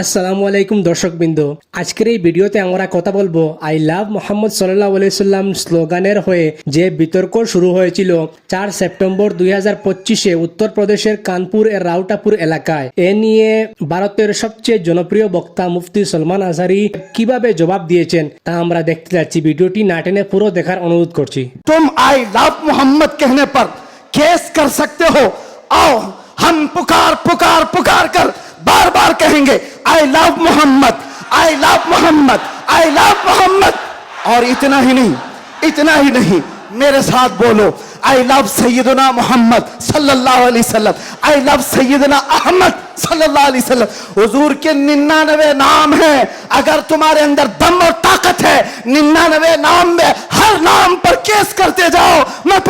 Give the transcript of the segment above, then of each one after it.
আসসালামু আলাইকুম দর্শকবৃন্দ। আজকের এই ভিডিওতে আমরা কথা বলব আই লাভ মোহাম্মদ সাল্লাহ আলাইসাল্লাম স্লোগানের হয়ে যে বিতর্ক শুরু হয়েছিল চার সেপ্টেম্বর দুই হাজার পঁচিশে উত্তরপ্রদেশের কানপুর এর রাউটাপুর এলাকায়। এ নিয়ে ভারতের সবচেয়ে জনপ্রিয় বক্তা মুফতি সলমান আজহারি কীভাবে জবাব দিয়েছেন তা আমরা দেখতে যাচ্ছি। ভিডিওটি না টেনে পুরো দেখার অনুরোধ করছি। তুম আই লাভ মোহাম্মদ কেহনে পর কেস কর সকতে হো আও হম পুকার পুকার পুকার কর বার বার কহেঙ্গে I love Mohammad I love Mohammad I love Mohammad और इतना ही नहीं, इतना ही नहीं, मेरे साथ बोलो आई लव सैयदना मोहम्मद सल्लल्लाहु अलैहि आई लव सैयदना अहमद सल्लल्लाहु अलैहि के निन्यानवे नाम हैं। अगर तुम्हारे अंदर दम और ताकत है, निन्यानवे नाम में हर नाम पर केस करते जाओ, मैं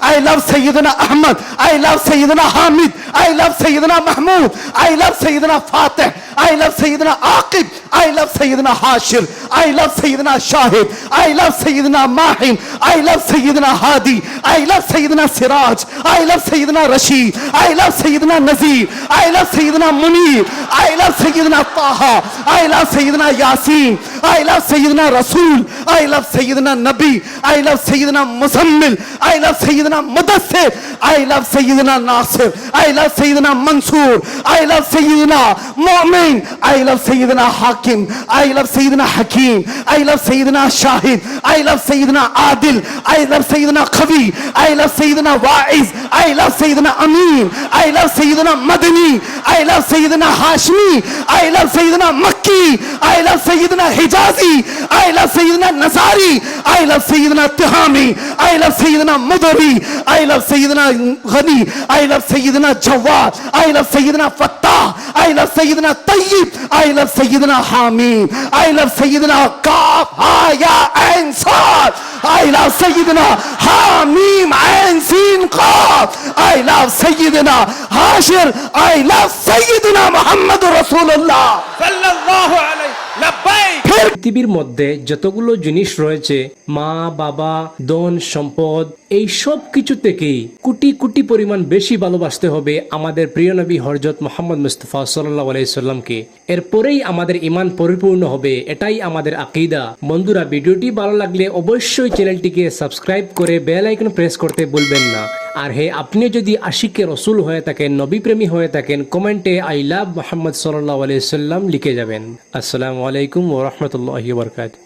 I love Sayyidina Ahmad. I love Sayyidina Hamid. I love Sayyidina Mahmud. I love Sayyidina Fateh. I love Sayyidina Aqib. I love Sayyidina Hashir. I love Sayyidina Shahid. I love Sayyidina Mahim. I love Sayyidina Hadi. I love Sayyidina Siraj. I love Sayyidina Rashid. I love Sayyidina Nazir. I love Sayyidina Munir. I love Sayyidina Taha. I love Sayyidina Yasin. I love Sayyidina Rasul. I love Sayyidina Nabi. I love Sayyidina Musammil. I love love Sayyidina Mudassir. I love Sayyidina Nasir. I love Sayyidina Mansur. I love Sayyidina Mu'min. I love Sayyidina Hakim. I love Sayyidina Hakim. I love Sayyidina Shahid. I love Sayyidina Adil. I love Sayyidina Qavi. I love Sayyidina Wa'iz. I love Sayyidina Amin. I love Sayyidina Madani. I love Sayyidina Hashmi. I love Sayyidina Makki. I love Sayyidina Hijazi. I love Sayyidina Nasari. I love Sayyidina Tihami. I love Sayyidina Mud النبي I love سيدنا غني. I love سيدنا جواد. I love سيدنا فتاح. I love سيدنا طيب. I love سيدنا حميم I love سيدنا قاف ها يا إنسان. I love سيدنا حميم عين سين قاف I love سيدنا هاشر I love سيدنا محمد رسول الله. صلى الله عليه. لبيك. পৃথিবীর মধ্যে যতগুলো জিনিস রয়েছে, মা, বাবা, ধন, সম্পদ, এই সব কিছু থেকেই কোটি কোটি পরিমাণ বেশি ভালোবাসতে হবে আমাদের প্রিয় নবী হরজত মোহাম্মদ মুস্তফা সাল্লাহ আলাইসাল্লামকে এরপরেই আমাদের ইমান পরিপূর্ণ হবে, এটাই আমাদের আকিদা। বন্ধুরা, ভিডিওটি ভালো লাগলে অবশ্যই চ্যানেলটিকে সাবস্ক্রাইব করে বেল আইকন প্রেস করতে ভুলবেন না। আর হে, আপনি যদি আশিকে রসুল হয়ে থাকেন নবী প্রেমী হয়ে থাকেন, কমেন্টে আই লাভ মোহাম্মদ সাল্লাহ আলাইসাল্লাম লিখে যাবেন। আসসালামু আলাইকুম ওরহমতুল্লাহ বরকাত